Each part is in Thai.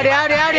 área, área.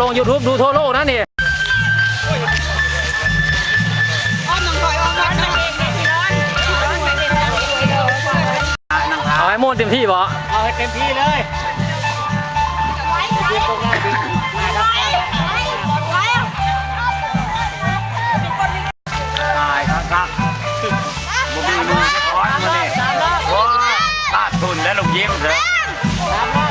ลง YouTube ดูทั่วโลกนะนี่อ้อมน้องคอยอ้อมวัดน้องเองเนี่ยพี่ร้อนพี่ร้อนไปเด็ดแล้วสวยเลยสวยเอาให้โม่นเต็มที่บ่เอาให้เต็มที่เลยไว้ไว้ไว้ไว้ตายครับครับบุบีมือจะคอนมาเนี่ยโอ้ขาดทุนแล้วลงยิ้มเถอะ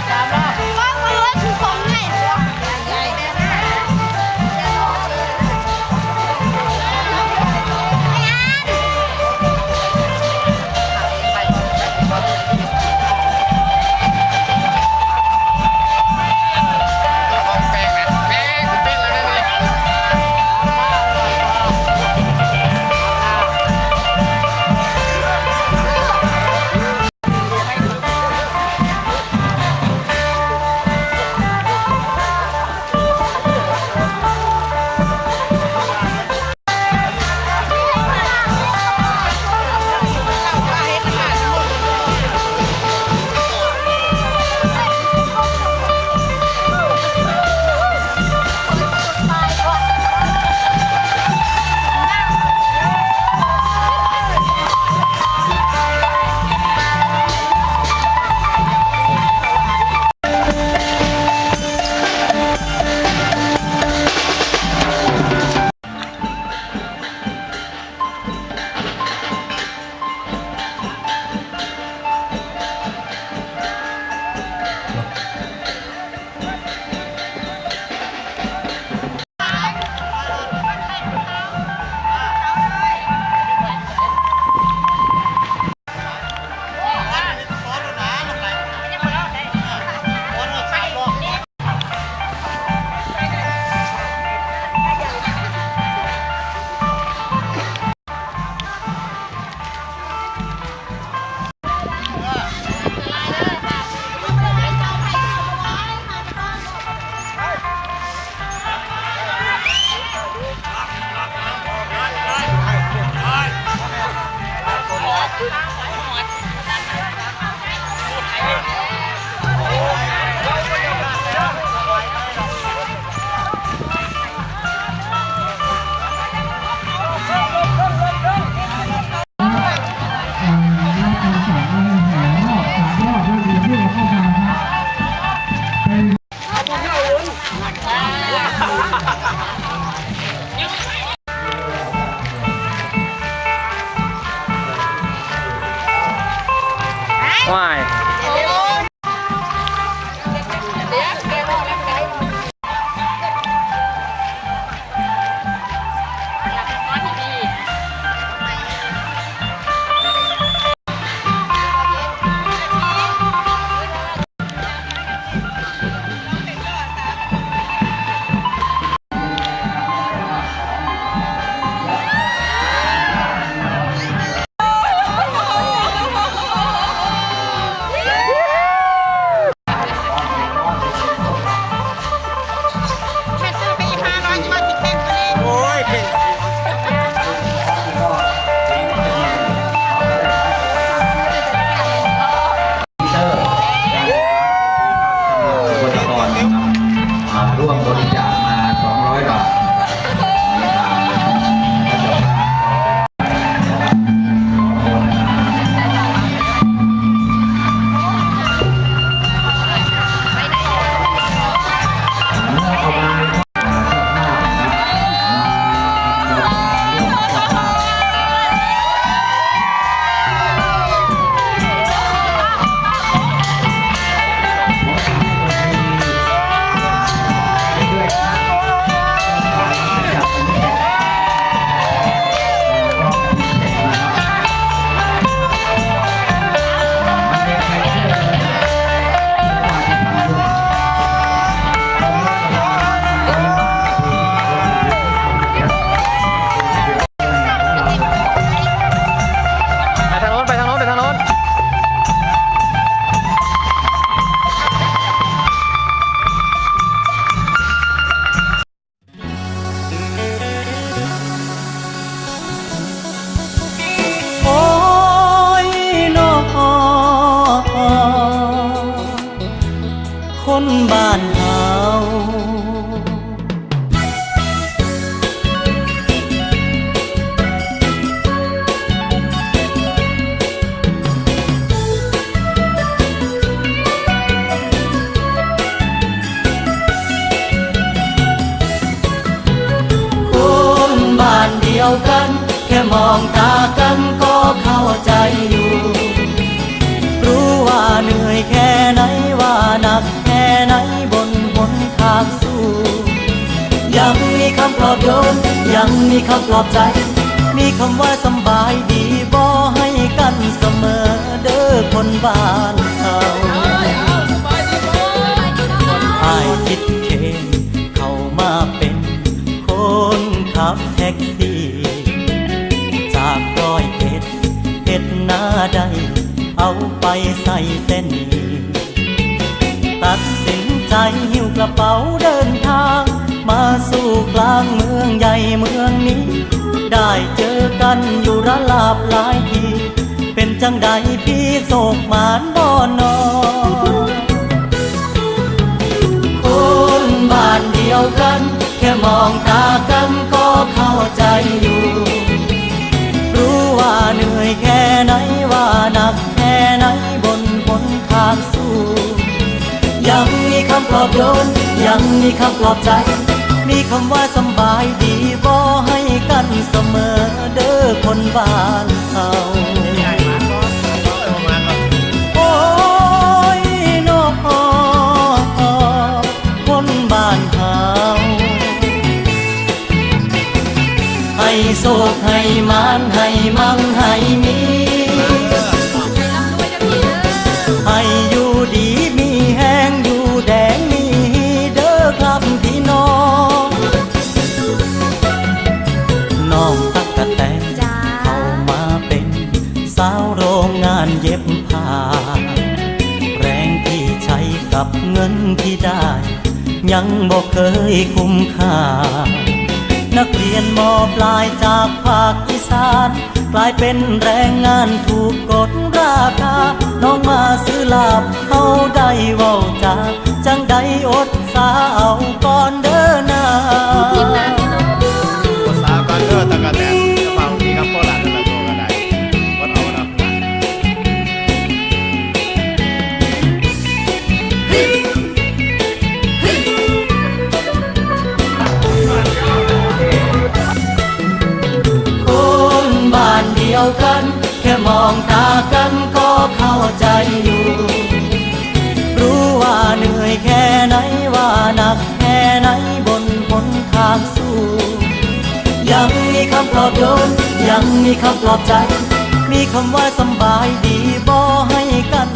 มองตากันก็เข้าใจอยู่ รู้ว่าเหนื่อยแค่ไหนว่าหนักแค่ไหนบนหนทางสู้ ยังมีคำปลอบโยนยังมีคำปลอบใจ มีคำว่าสบายดีบ่ให้กันเสมอเด้อคนบ้านเขาอายคิดเคนเข้ามาเป็นคนขับแท็กซี่ หน้าใดเอาไปใส่เต้น ตัดสินใจหิ้วกระเป๋าเดินทาง มาสู่กลางเมืองใหญ่เมืองนี้ ได้เจอกันอยู่ระลาบหลายที เป็นจังใดพี่โศกหมานบ่อนอคนบ้านเดียวกัน แค่มองตากันก็เข้าใจ มีคำปลอบใจ มีคำว่าสบายดีบ่ให้กันเสมอเด้อคนบ้านเขาโอ้ยนอคนบ้านเขาให้โศกให้มานใน้องตักกะแตนเข้ามาเป็น สาวโรงงานเย็บผ้า แรงที่ใช้กับเงินที่ได้ ยังบอกเคยคุ้มค่า นักเรียนมอปลายจากภาคอีสาน กลายเป็นแรงงานถูกกดราคา น้องมาซื้อลาบเอาได้เว้าจาจังใดอดสา มีคำปลอบใจ มีคำว่าสบายดีบ่ให้กัน